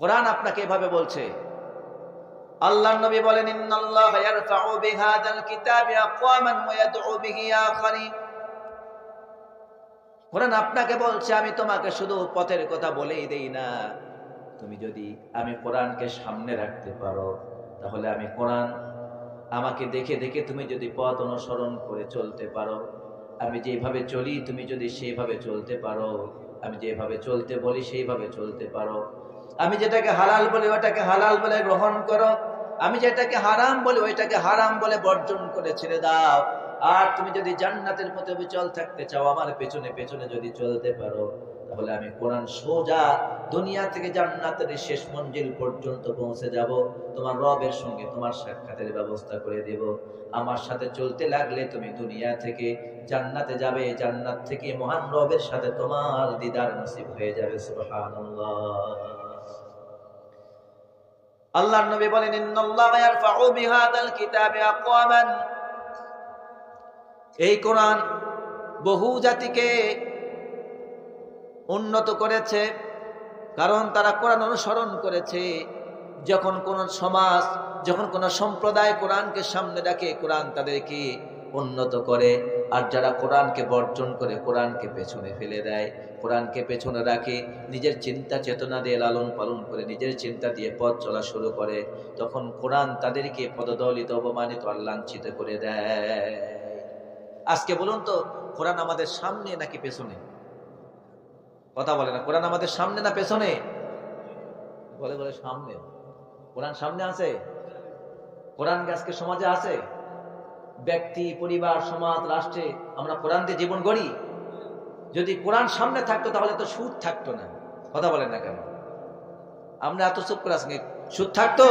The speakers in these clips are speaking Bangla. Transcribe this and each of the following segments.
কোরআন আপনাকে এভাবে বলছে আল্লাহ নবী বলেন, ইন্নাল্লাহ ইয়ারফাউ বিহাদাল আকওয়ামান ওয়া ইয়াদউ বিহি আখারিন। কোরআন আপনাকে বলছে, আমি তোমাকে শুধু পথের কথা বলেই দেই না। তুমি যদি আমি কোরআনকে সামনে রাখতে পারো, তাহলে আমি কোরআন আমাকে দেখে দেখে তুমি যদি পথ অনুসরণ করে চলতে পারো, আমি যেভাবে চলি তুমি যদি সেইভাবে চলতে পারো, আমি যেভাবে চলতে বলি সেইভাবে চলতে পারো। আমি যেটাকে হালাল বলি ওটাকে হালাল বলে গ্রহণ করো। আমি যেটাকে হারাম বলি ওইটাকে হারাম বলে বর্জন করে ছেড়ে দাও। আর তুমি যদি জান্নাতের মতো বিচল থাকতে চাও, আমার পেছনে পেছনে যদি চলতে পারো, তাহলে আমি কোরআন সোজা দুনিয়া থেকে জান্নাতের শেষ মঞ্জিল পর্যন্ত পৌঁছে যাব। তোমার রবের সঙ্গে তোমার সাক্ষাতের ব্যবস্থা করে দেব। আমার সাথে চলতে লাগলে তুমি দুনিয়া থেকে জান্নাতে যাবে। জান্নাত থেকে মহান রবের সাথে তোমার দিদার নসিব হয়ে যাবে, সুবহানাল্লাহ। আল্লাহর নবী বলেন, ইন্নাল্লাহা ইয়ারফাউ বিহাদাল কিতাবি আকওয়ামান। এই কোরআন বহু জাতিকে উন্নত করেছে, কারণ তারা কোরআন অনুসরণ করেছে। যখন কোন সমাজ, যখন কোন সম্প্রদায় কোরআনকে সামনে রাখে, কোরআন তাদেরকে উন্নত করে। আর যারা কোরআনকে বর্জন করে, কোরআনকে পেছনে ফেলে দেয়, কোরআনকে পেছনে রাখে, নিজের চিন্তা চেতনা দিয়ে লালন পালন করে, নিজের চিন্তা দিয়ে পথ চলা শুরু করে, তখন কোরআন তাদেরকে পদদলিত, অপমানিত আর লাঞ্ছিত করে দেয়। আজকে বলুন তো, কোরআন আমাদের সামনে নাকি পেছনে? কথা বলে না, কোরআন আমাদের সামনে না পেছনে? বলে বলে সামনে। কোরআন সামনে আছে? কোরআন আজকে সমাজে আছে? ব্যক্তি, পরিবার, সমাজ, রাষ্ট্রে আমরা কোরআন দিয়ে জীবন গড়ি। যদি কোরআন সামনে থাকতো তাহলে তো সুদ থাকতো না। কথা বলেন না কেন? আমরা এত চুপ করে আজকে সুদ থাকতো?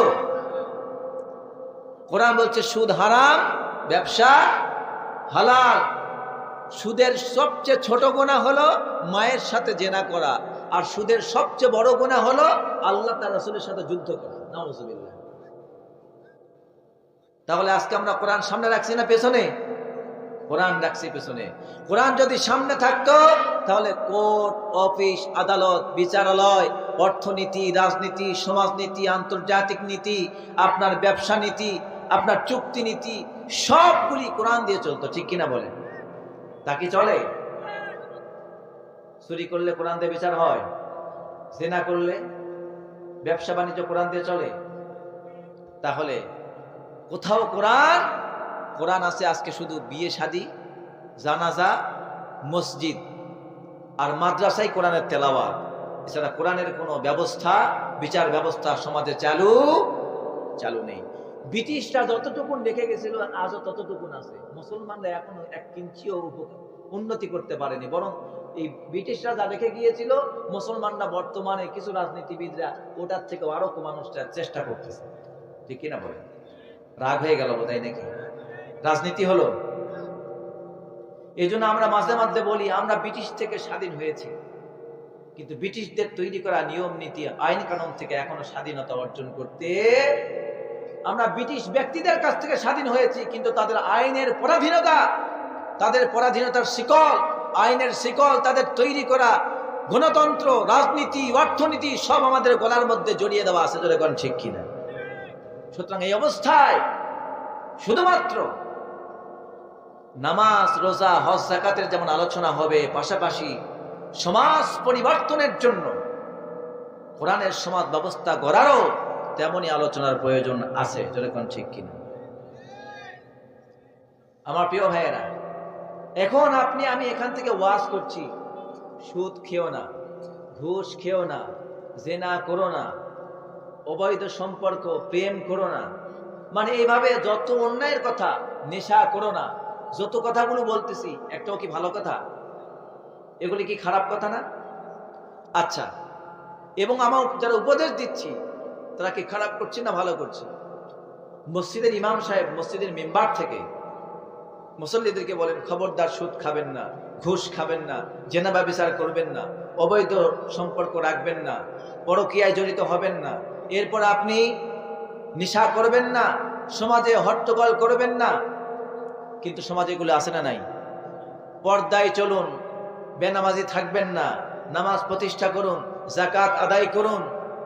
কোরআন বলছে সুদ হারাম, ব্যবসা হালাল। সুদের সবচেয়ে ছোট গোনা হলো মায়ের সাথে জেনা করা। আর সুদের সবচেয়ে বড় গোনা হলো আল্লাহ তার রসুলের সাথে যুদ্ধ করা। নাউজুবিল্লাহ। তাহলে আজকে আমরা কোরআন সামনে রাখছি না পেছনে? কোরআন রাখছি পেছনে। কোরআন যদি সামনে থাকতো, তাহলে কোর্ট, অফিস, আদালত, বিচারালয়, অর্থনীতি, রাজনীতি, সমাজনীতি, আন্তর্জাতিক নীতি, আপনার ব্যবসা নীতি, আপনার চুক্তি নীতি, সবগুলি কোরআন দিয়ে চলতো, ঠিক কিনা বলেন? তা কি চলে? চুরি করলে কোরআন দিয়ে বিচার হয়, জেনা করলে ব্যবসা বাণিজ্য কোরআন দিয়ে চলে। তাহলে কোথাও কোরআন কোরআন আছে আজকে শুধু বিয়ে শাদী, জানাজা, মসজিদ আর মাদ্রাসাই কোরআনের তেলাওয়া এছাড়া কোরআনের কোনো ব্যবস্থা, বিচার ব্যবস্থা সমাজে চালু চালু নেই। ব্রিটিশরা যতটুকুন রেখে গেছিল, আজও ততটুকুন আছে। মুসলমানরা এখনও এক কিঞ্চিও উন্নতি করতে পারেনি। বরং এই ব্রিটিশরা যা রেখে গিয়েছিল, মুসলমানরা বর্তমানে কিছু রাজনীতিবিদরা ওটার থেকে আরও মানুষটা চেষ্টা করতেছে। ঠিক কিনা বলেন? রাগ হয়ে গেল বোধহয় নাকি? রাজনীতি হলো। এই আমরা মাঝে মাঝে বলি, আমরা ব্রিটিশ থেকে স্বাধীন হয়েছি। কিন্তু ব্রিটিশদের তৈরি করা নিয়ম, নীতি, আইন কানুন থেকে এখনও স্বাধীনতা অর্জন করতে আমরা ব্রিটিশ ব্যক্তিদের কাছ থেকে স্বাধীন হয়েছি, কিন্তু তাদের আইনের পরাধীনতা, তাদের পরাধীনতার শিকল, আইনের শিকল, তাদের তৈরি করা গণতন্ত্র, রাজনীতি, অর্থনীতি সব আমাদের গলার মধ্যে জড়িয়ে দেওয়া আছে জোরে কোন ঠিক কিনা? সুতরাং এই অবস্থায় শুধুমাত্র নামাজ, রোজা, হজ জাকাতের যেমন আলোচনা হবে, পাশাপাশি সমাজ পরিবর্তনের জন্য কোরআনের সমাজ ব্যবস্থা গড়ারও তেমনই আলোচনার প্রয়োজন আছে। যেরকম ঠিক কিনা? আমার প্রিয় ভাইয়েরা, এখন আপনি, আমি এখান থেকে ওয়াজ করছি। সুদ খেও না, ঘুষ খেও না, জেনা করো না অবৈধ সম্পর্ক, প্রেম করো না। মানে এইভাবে যত অন্যায়ের কথা, নেশা করো না। যত কথাগুলো বলতেছি, একটাও কি ভালো কথা? এগুলি কি খারাপ কথা না? আচ্ছা এবং আমার যারা উপদেশ দিচ্ছি, তারা কি খারাপ করছে না ভালো করছে? মসজিদের ইমাম সাহেব, মসজিদের মেম্বার থেকে মুসল্লিদেরকে বলেন, খবরদার সুদ খাবেন না, ঘুষ খাবেন না, জেনা ব্যবচার করবেন না, অবৈধ সম্পর্ক রাখবেন না, পরকীয়ায় জড়িত হবেন না এরপর আপনি নিশা করবেন না, সমাজে হট্টগোল করবেন না। কিন্তু সমাজে এগুলো আসে না নাই। পর্দায় চলুন, বেনামাজি থাকবেন না। নামাজ প্রতিষ্ঠা করুন জাকাত আদায় করুন,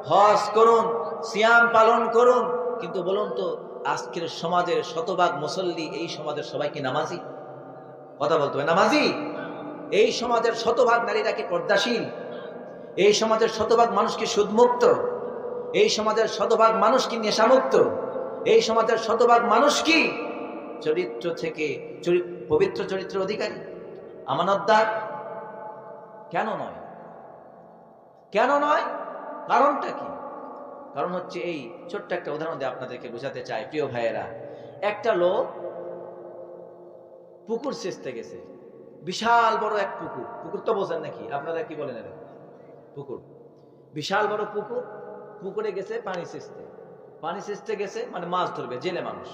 হজ করুন, সিয়াম পালন করুন। কিন্তু বলুন তো, আজকের সমাজের শতভাগ মুসল্লি এই সমাজের সবাই কি নামাজি? কথা বলতে হবে, নামাজি? এই সমাজের শতভাগ নারীরা কি পর্দাশীল? এই সমাজের শতভাগ মানুষ কি সুদমুক্ত? এই সমাজের শতভাগ মানুষ কি নেশামুক্ত? এই সমাজের শতভাগ মানুষ কি চরিত্র থেকে পবিত্র চরিত্রের অধিকারী? আমানতদার? কেন নয়? কেন নয়? কারণটা কি? কারণ হচ্ছে এই ছোট্ট একটা উদাহরণ দিয়ে আপনাদেরকে বোঝাতে চাই, প্রিয় ভাইয়েরা। একটা লোক পুকুর সেচতে গেছে। বিশাল বড় এক পুকুর। পুকুর তো বোঝেন নাকি? আপনারা কি বলেন পুকুর। বিশাল বড় পুকুর। পুকুরে গেছে, পানি সেচতে। পানি সেচতে গেছে মানে মাছ ধরবে, জেলে মানুষ।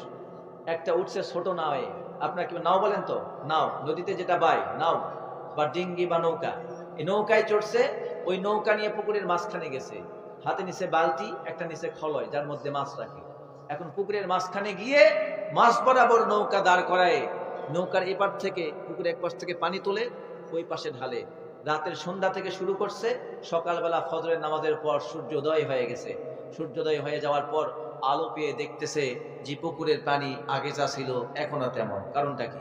একটা উঠছে ছোট নাওয়ে। আপনার কি নাও বলেন তো? নাও, নদীতে যেটা বাই, নাও। বা ডিঙ্গি বা নৌকা। এই নৌকায় চড়ছে, ওই নৌকা নিয়ে পুকুরের মাঝখানে গেছে। হাতে নিচে বালতি, একটা নিচে খলয়, যার মধ্যে মাছ রাখে। এখন পুকুরের মাঝখানে গিয়ে মাছ বরাবর নৌকা দাঁড় করায়। নৌকার এপার থেকে পুকুর এক পাশ থেকে পানি তোলে, ওই পাশে ঢালে। রাতের সন্ধ্যা থেকে শুরু করছে, সকালবেলা ফজরের নামাজের পর সূর্যোদয় হয়ে গেছে। সূর্যোদয় হয়ে যাওয়ার পর আলো পেয়ে দেখতেছে যে পুকুরের পানি আগে যা ছিল, এখনও তেমন। কারণটা কি?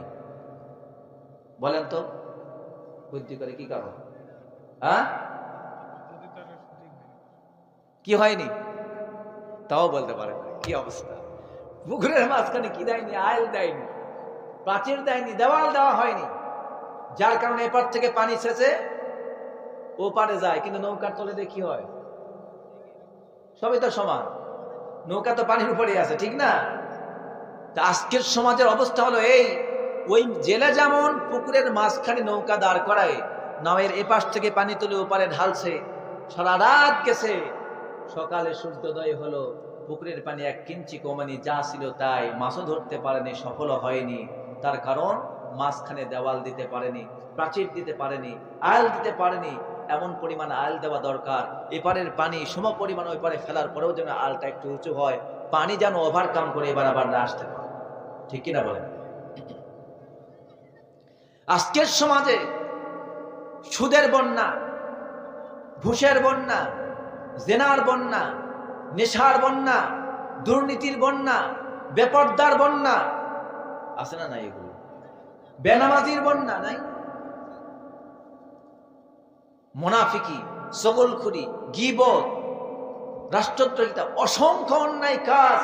বলেন তো। বুদ্ধি করে কি কারণ? হ্যাঁ? কি হয়নি? তাও বলতে পারে কি অবস্থা? পুকুরের মাঝখানে কি দেয়নি? আইল দেয়নি। প্রাচীর দেয়নি, দেওয়াল দেওয়া হয়নি। যার কারণে এপার থেকে পানি ছেঁচে ও পারে যায়, কিন্তু নৌকার তলে কি হয়? সবই তো সমান। নৌকা তো পানির উপরেই আছে, ঠিক না? তা আজকের সমাজের অবস্থা হলো এই, ওই জেলে যেমন পুকুরের মাঝখানে নৌকা দাঁড় করায় নাওয়ের এপাশ থেকে পানি তুলে ওপারে ঢালছে, সারা রাত গেছে। সকালে সূর্যোদয় হলো, পুকুরের পানি এক কিঞ্চি কমানি, যা ছিল তাই, মাছও ধরতে পারেনি সফল হয়নি। তার কারণ মাঝখানে দেওয়াল দিতে পারেনি, প্রাচীর দিতে পারেনি, আয়াল দিতে পারেনি, এমন পরিমাণ আয়াল দেওয়া দরকার। এপারের পানি, সম পরিমাণ ওই পারে ফেলার পরেও যেন আলটা একটু উঁচু হয়, পানি যেন ওভারকাম করে এবার আবার না আসতে পারে। ঠিক কিনা বলেন? আজকের সমাজে সুদের বন্যা, ঘুষের বন্যা, জেনার বন্যা, নেশার বন্যা, দুর্নীতির বন্যা, বেপর্দার বন্যা, আছে না নাই এগুলো? বেনামাজির বন্যা নাই। মোনাফিকি সগলখুরি গিবত, রাষ্ট্রদ্রোহিতা, অসংখ্য অন্যায় কাজ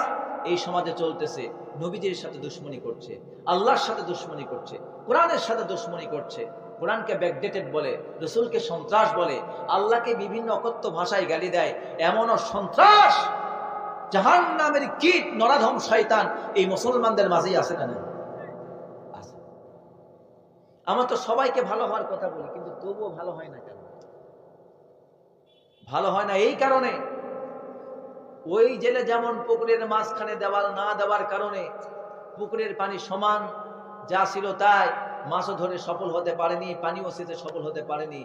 এই সমাজে চলতেছে। নবীজির সাথে দুশ্মনী করছে, আল্লাহর সাথে দুশ্মনী করছে, কোরআনের সাথে দুশ্মনী করছে। কোরআনকে ব্যাকডেটেড বলে, রসুলকে সন্ত্রাস বলে, আল্লাহকে বিভিন্ন অকথ্য ভাষায় গালি দেয়, এমনও সন্ত্রাস! জাহান নামের কীট, নরাধম শয়তান এই মুসলমানদের মাঝেই আছে না। আমরা তো সবাইকে ভালো হওয়ার কথা বলি, কিন্তু তবুও ভালো হয় না কেন? ভালো হয় না এই কারণে। ওই জেলে যেমন পুকুরের মাঝখানে দেওয়াল না দেওয়ার কারণে পুকুরের পানি সমান যা ছিল তাই মাছও ধরে সফল হতে পারেনি, পানিও সেতে সফল হতে পারেনি।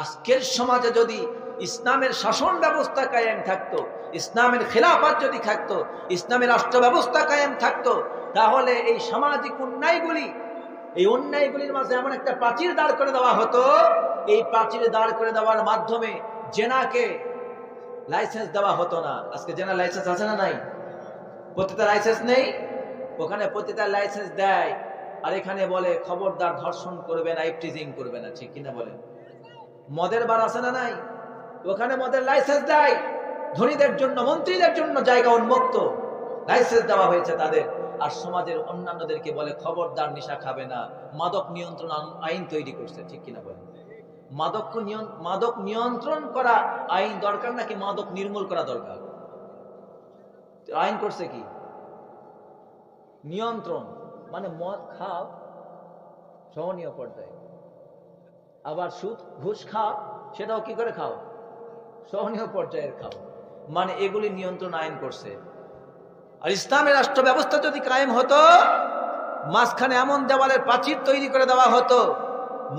আজকের সমাজে যদি ইসলামের শাসন ব্যবস্থা কায়েম থাকতো, ইসলামের খেলাফত যদি থাকতো, ইসলামের রাষ্ট্র ব্যবস্থা কায়েম থাকতো, তাহলে এই সামাজিক অন্যায়গুলি এই অন্যায়গুলির মাঝে এমন একটা প্রাচীর দাঁড় করে দেওয়া হতো। এই প্রাচীর দাঁড় করে দেওয়ার মাধ্যমে জেনাকে লাইসেন্স দেওয়া হতো না। আজকে জেনার লাইসেন্স আছে না নাই? প্রতিটা লাইসেন্স নেই? ওখানে প্রতিটা লাইসেন্স দেয়। আর এখানে বলে, খবরদার ধর্ষণ করবে না ইফটিজিং করবে না। ঠিক কিনা বলে? মদের বার আছে না নাই? ওখানে মদের লাইসেন্স দেয়। ধনীদের জন্য, মন্ত্রীদের জন্য জায়গা উন্মুক্ত। লাইসেন্স দেওয়া হয়েছে তাদের। আর সমাজের অন্যান্যদেরকে বলে খবরদার নেশা খাবে না। মাদক নিয়ন্ত্রণ আইন- তৈরি করছে, ঠিক কিনা বলে মাদক মাদক নিয়ন্ত্রণ করা আইন দরকার নাকি মাদক নির্মূল করা দরকার? আইন করছে কি? নিয়ন্ত্রণ মানে মদ খাও, সহনীয় পর্যায়ে। আবার সুদ, ঘুষ খাও, সেটাও কি করে খাও? সহনীয় পর্যায়ের খাও। মানে এগুলি নিয়ন্ত্রণ আইন করছে। আর ইসলামের রাষ্ট্র ব্যবস্থা যদি কায়েম হতো, মাঝখানে এমন দেওয়ালের প্রাচীর তৈরি করে দেওয়া হতো,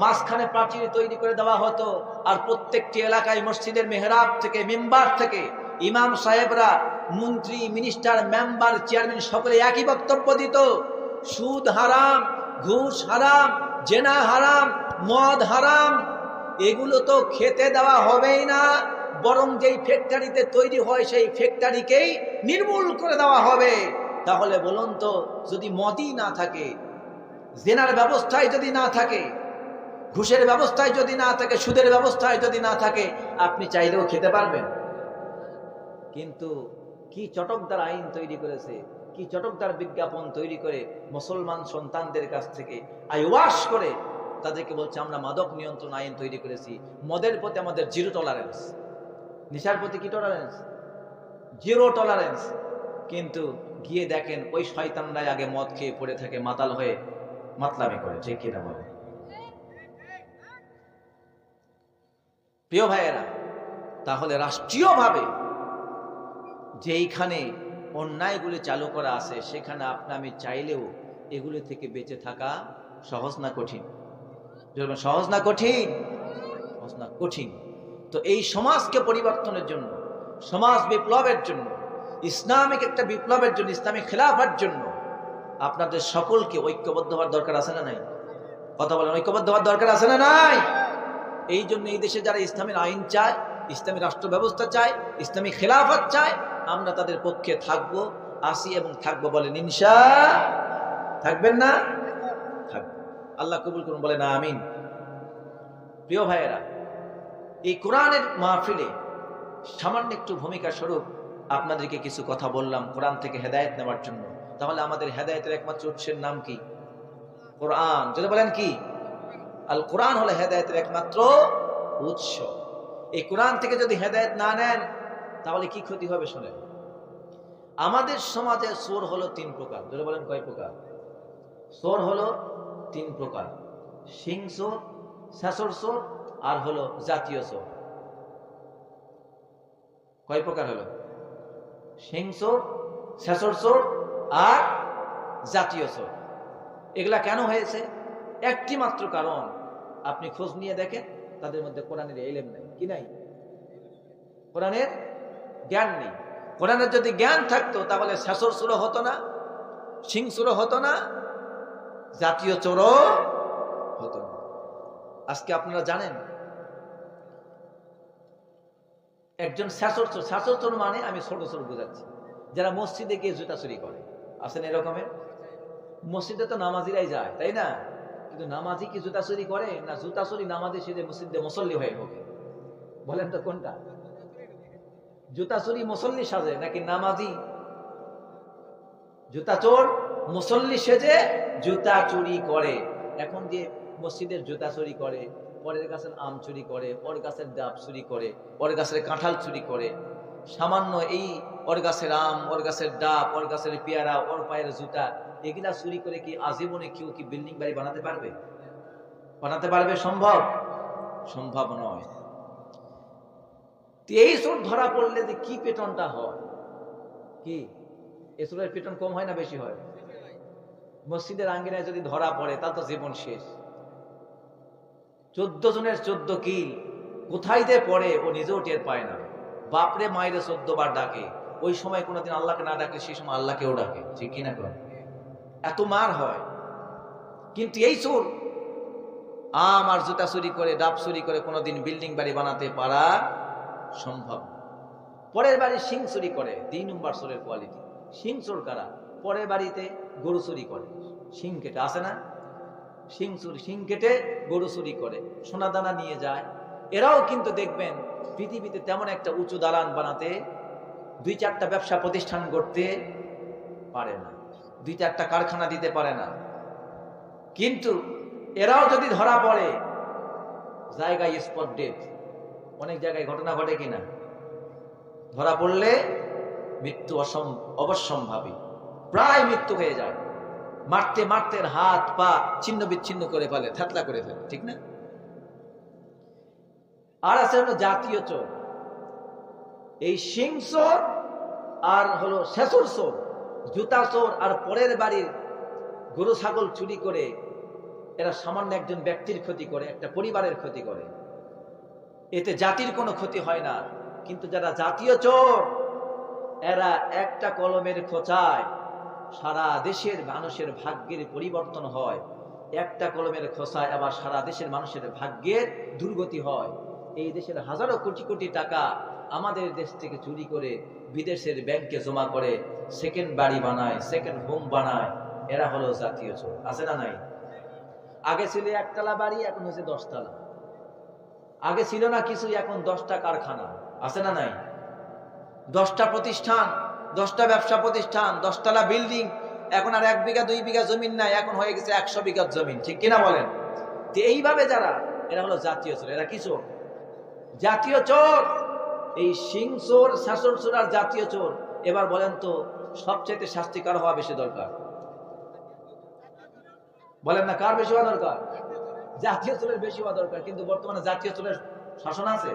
মাঝখানে প্রাচীর তৈরি করে দেওয়া হতো, আর প্রত্যেকটি এলাকায় মসজিদের মেহরাব থেকে, মেম্বার থেকে ইমাম সাহেবরা, মন্ত্রী, মিনিস্টার, মেম্বার, চেয়ারম্যান সকলে একই বক্তব্য দিত। সুদ হারাম, ঘুষ হারাম, জেনা হারাম, মদ হারাম, এগুলো তো খেতে দেওয়া হবেই না। বরং যেই ফ্যাক্টরিতে তৈরি হয়, সেই ফ্যাক্টরিকেই নির্মূল করে দেওয়া হবে। তাহলে বলুন তো, যদি মদই না থাকে, জেনার ব্যবস্থায় যদি না থাকে, ঘুষের ব্যবস্থায় যদি না থাকে, সুদের ব্যবস্থায় যদি না থাকে, আপনি চাইলেও খেতে পারবেন। কিন্তু কি চটকদার আইন তৈরি করেছে, কি চটকদার বিজ্ঞাপন তৈরি করে মুসলমান সন্তানদের কাছ থেকে আইওয়াশ করে, তাদেরকে বলছে, আমরা মাদক নিয়ন্ত্রণ আইন তৈরি করেছি, মদের প্রতি আমাদের জিরো টলারেন্স নেশার প্রতি কি টলারেন্স জিরো টলারেন্স কিন্তু গিয়ে দেখেন ওই শয়তানরাই আগে মদ খেয়ে পড়ে থাকে, মাতাল হয়ে মাতলামি করে ঠিক কিনা বলে। প্রিয় ভাইয়েরা, তাহলে রাষ্ট্রীয়ভাবে যেইখানে অন্যায়গুলি চালু করা আছে, সেখানে আপনি আমি চাইলেও এগুলি থেকে বেঁচে থাকা সহজ না কঠিন। সহজ না কঠিন? সহজ না কঠিন। তো এই সমাজকে পরিবর্তনের জন্য, সমাজ বিপ্লবের জন্য, ইসলামিক একটা বিপ্লবের জন্য, ইসলামিক খেলাফার জন্য আপনাদের সকলকে ঐক্যবদ্ধ হওয়ার দরকার আছে না নাই? কথা বলেন, ঐক্যবদ্ধ হওয়ার দরকার আছে না নাই? এই জন্য এই দেশে যারা ইসলামের আইন চায়, ইসলামী রাষ্ট্র ব্যবস্থা চায়, ইসলামী খেলাফত চায়, আমরা তাদের পক্ষে থাকব, আসি এবং থাকব বলেন, ইনশা, থাকবেন না? থাকব আল্লাহ কবুল করুন বলে না আমিন। প্রিয় ভাইয়েরা এই কোরআনের মাহফিলে সামান্য একটু ভূমিকা স্বরূপ আপনাদেরকে কিছু কথা বললাম কোরআন থেকে হেদায়েত নেওয়ার জন্য। তাহলে আমাদের হেদায়েতের একমাত্র উৎসের নাম কি? কোরআন। যদি বলেন কি? আল কোরআন হলো হেদায়েতের একমাত্র উৎস। এই কোরআন থেকে যদি হেদায়েত না নেন, তাহলে কি ক্ষতি হবে শোনেন? আমাদের সমাজে সোর হলো তিন প্রকার। যদি বলেন কয় প্রকার? সোর হলো তিন প্রকার। সিং সোর শাসর সোর আর হলো জাতীয় সোর কয় প্রকার হলো? সিং সোর শাসর সোর আর জাতীয় সোর এগুলা কেন হয়েছে? একটি মাত্র কারণ, আপনি খোঁজ নিয়ে দেখেন, তাদের মধ্যে কোরআনের এলেম নাই। কি নাই? কোরআনের জ্ঞান নেই। কোরআনের যদি জ্ঞান থাকতো, তাহলে শাসর সুরো হতো না সিং সুরো হতো না, জাতীয় চোরও হতো না। আজকে আপনারা জানেন একজন শাসর চোর শাসর চোর মানে আমি ছোট ছোট বোঝাচ্ছি। যারা মসজিদে গিয়ে জুতা চুরি করে। আছেন এরকমের মসজিদে তো নামাজিরাই যায়, তাই না? কিন্তু নামাজি কি জুতা চুরি করে না জুতা চুরি নামাজি সেজে মসজিদে মুসল্লি হয়ে ঢোকে বলেন তো কোনটা? জুতা চুরি মুসল্লি সাজে নাকি নামাজি? জুতা চোর মুসল্লি সেজে জুতা চুরি করে। এখন যে মসজিদের জুতা চুরি করে পরের গাছের আম চুরি করে, পরের গাছের ডাব চুরি করে, পরের গাছের কাঁঠাল চুরি করে। সামান্য এই ওর গাছের আম ওর গাছের ডাব ওর গাছের পেয়ারা ওর পায়ের জুতা, এগুলা চুরি করে কি আজীবনে কেউ কি বিল্ডিং বাড়ি বানাতে পারবে? বানাতে পারবে সম্ভব? সম্ভব নয়। তো এই চোর ধরা পড়লে যে কি পেটনটা হয়? কি? এসবের পেটন কম হয় না বেশি হয়? মসজিদের আঙ্গিনায় যদি ধরা পড়ে, তাহলে তো জীবন শেষ। চোদ্দ জনের চোদ্দ কিল। কোথায় দিয়ে পড়ে, ও নিজেও টের পায় না। বাপরে, মায়ের চোদ্দ বার ডাকে। ওই সময় কোনোদিন আল্লাহকে না ডাকে সেই সময় আল্লাহকেও ডাকে। ঠিক কিনা কর এত মার হয়। কিন্তু এই চোর, আম আর জুতা চুরি করে, ডাব চুরি করে কোনোদিন বিল্ডিং বাড়ি বানাতে পারা সম্ভব পরের বাড়ি সিং চুরি করে, দুই নম্বর চোরের কোয়ালিটি সিং চোর কারা? পরের বাড়িতে গরু চুরি করে। সিং কেটে আসে না? সিং চুরি, শিং কেটে গরু চুরি করে সোনা দানা নিয়ে যায়। এরাও কিন্তু দেখবেন পৃথিবীতে তেমন একটা উঁচু দালান বানাতে, দুই চারটা ব্যবসা প্রতিষ্ঠান করতে পারে না, দুই চারটা কারখানা দিতে পারে না। কিন্তু এরাও যদি ধরা পড়ে, জায়গায় স্পট ডেট অনেক জায়গায় ঘটনা ঘটে কিনা? ধরা পড়লে মৃত্যু অসম, অবশ্যম্ভাবী, প্রায় মৃত্যু হয়ে যায়। মারতে মারতে হাত, পা ছিন্ন বিচ্ছিন্ন করে ফেলে, থাতলা করে ফেলে, ঠিক না? আর আছে হলো জাতীয় চোর। এই সিং চোর আর হলো শেষর চোর, জুতা চোর আর পরের বাড়ির গরু ছাগল চুরি করে এরা সামান্য একজন ব্যক্তির ক্ষতি করে, একটা পরিবারের ক্ষতি করে। এতে জাতির কোনো ক্ষতি হয় না, কিন্তু যারা জাতীয় চোর, এরা একটা কলমের খোঁচায় সারা দেশের মানুষের ভাগ্যের পরিবর্তন হয়। একটা কলমের খোঁচায় আবার সারা দেশের মানুষের ভাগ্যের দুর্গতি হয়। এই দেশের হাজারো কোটি কোটি টাকা আমাদের দেশ থেকে চুরি করে বিদেশের ব্যাংকে জমা করে সেকেন্ড বাড়ি বানায় সেকেন্ড হোম বানায়। এরা হলো জাতীয় চোর। আছে না নাই? আগে ছিল একতলা বাড়ি, এখন হয়েছে দশতলা। আগে ছিল না কিছু, এখন দশটা কারখানা। আছে না নাই? দশটা প্রতিষ্ঠান। দশটা ব্যবসা প্রতিষ্ঠান, দশতলা বিল্ডিং, এখন আর এক বিঘা, দুই বিঘা জমিন নাই, এখন হয়ে গেছে একশো বিঘা জমিন। ঠিক কিনা বলেন? তো এইভাবে যারা, এরা হলো জাতীয় চোর। এরা কি চোর? জাতীয় চোর! এই সিং চোর, শাসন চোর আর জাতীয় চোর। এবার বলেন তো সবচেয়ে শাস্তিকার হওয়া বেশি দরকার? বলেন না, কার বেশি হওয়া দরকার? জাতীয় চোরের বেশি হওয়া দরকার, কিন্তু বর্তমানে জাতীয় চোরের শাসন আছে?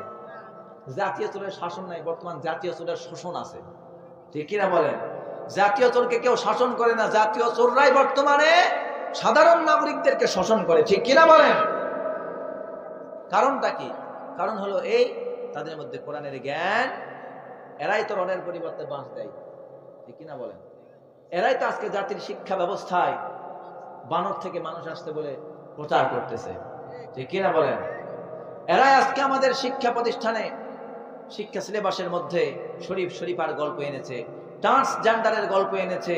জাতীয় চোরের শাসন নাই, বর্তমান জাতীয় চোরের শোষণ আছে। ঠিক কিনা বলেন? জাতীয় চোরকে কেউ শাসন করে না, জাতীয় চোররাই বর্তমানে সাধারণ নাগরিকদেরকে শোষণ করে, ঠিক কিনা বলেন? কারণটা কি? কারণ হলো এই, তাদের মধ্যে কোরআনের জ্ঞান, এরাই তো রনের পরিবর্তে বাঁশ দেয়, ঠিক কিনা বলেন? এরাই তো আজকে জাতির শিক্ষা ব্যবস্থায় বানর থেকে মানুষ আসতে বলে প্রচার করতেছে, ঠিক কিনা বলেন? এরাই আজকে আমাদের শিক্ষা প্রতিষ্ঠানে শিক্ষা সিলেবাসের মধ্যে শরীফ শরীফার গল্প এনেছে ট্রান্সজেন্ডারের গল্প এনেছে,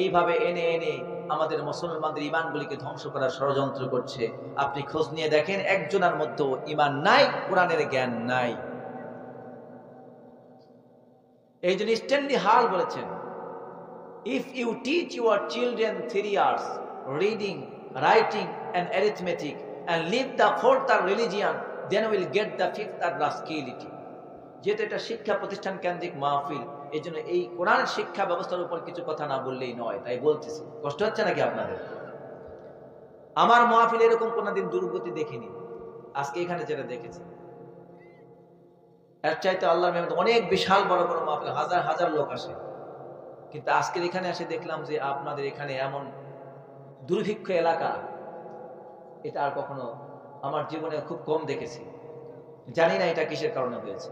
এইভাবে এনে এনে আমাদের মুসলমানদের ইমানগুলিকে ধ্বংস করার ষড়যন্ত্র করছে। আপনি খোঁজ নিয়ে দেখেন, একজনের মধ্যে ইমান নাই, কোরআনের জ্ঞান নাই। এই জন্য স্ট্যানলি হাল বলেছেন if you teach your children three years reading writing and arithmetic and leave the fourth R religion then will get the fifth R rascality যেহেতু এটা শিক্ষা প্রতিষ্ঠান কেন্দ্রিক মাহফিল এই জন্য এই কোরআন শিক্ষা ব্যবস্থার উপর কিছু কথা না বললেই নয়, তাই বলতেছি। কষ্ট হচ্ছে নাকি আপনাদের? আমার মাহফিল এরকম কোনোদিন দুর্গতি দেখিনি। আজকে এখানে যেটা দেখেছি। এর চাইতে আল্লাহ মেহমদ অনেক বিশাল বড় বড় মাহফিল, হাজার হাজার লোক আসে। কিন্তু আজকের এখানে এসে দেখলাম যে আপনাদের এখানে এমন দুর্ভিক্ষ এলাকা, এটা আর কখনো আমার জীবনে খুব কম দেখেছি। জানি না এটা কিসের কারণে হয়েছে।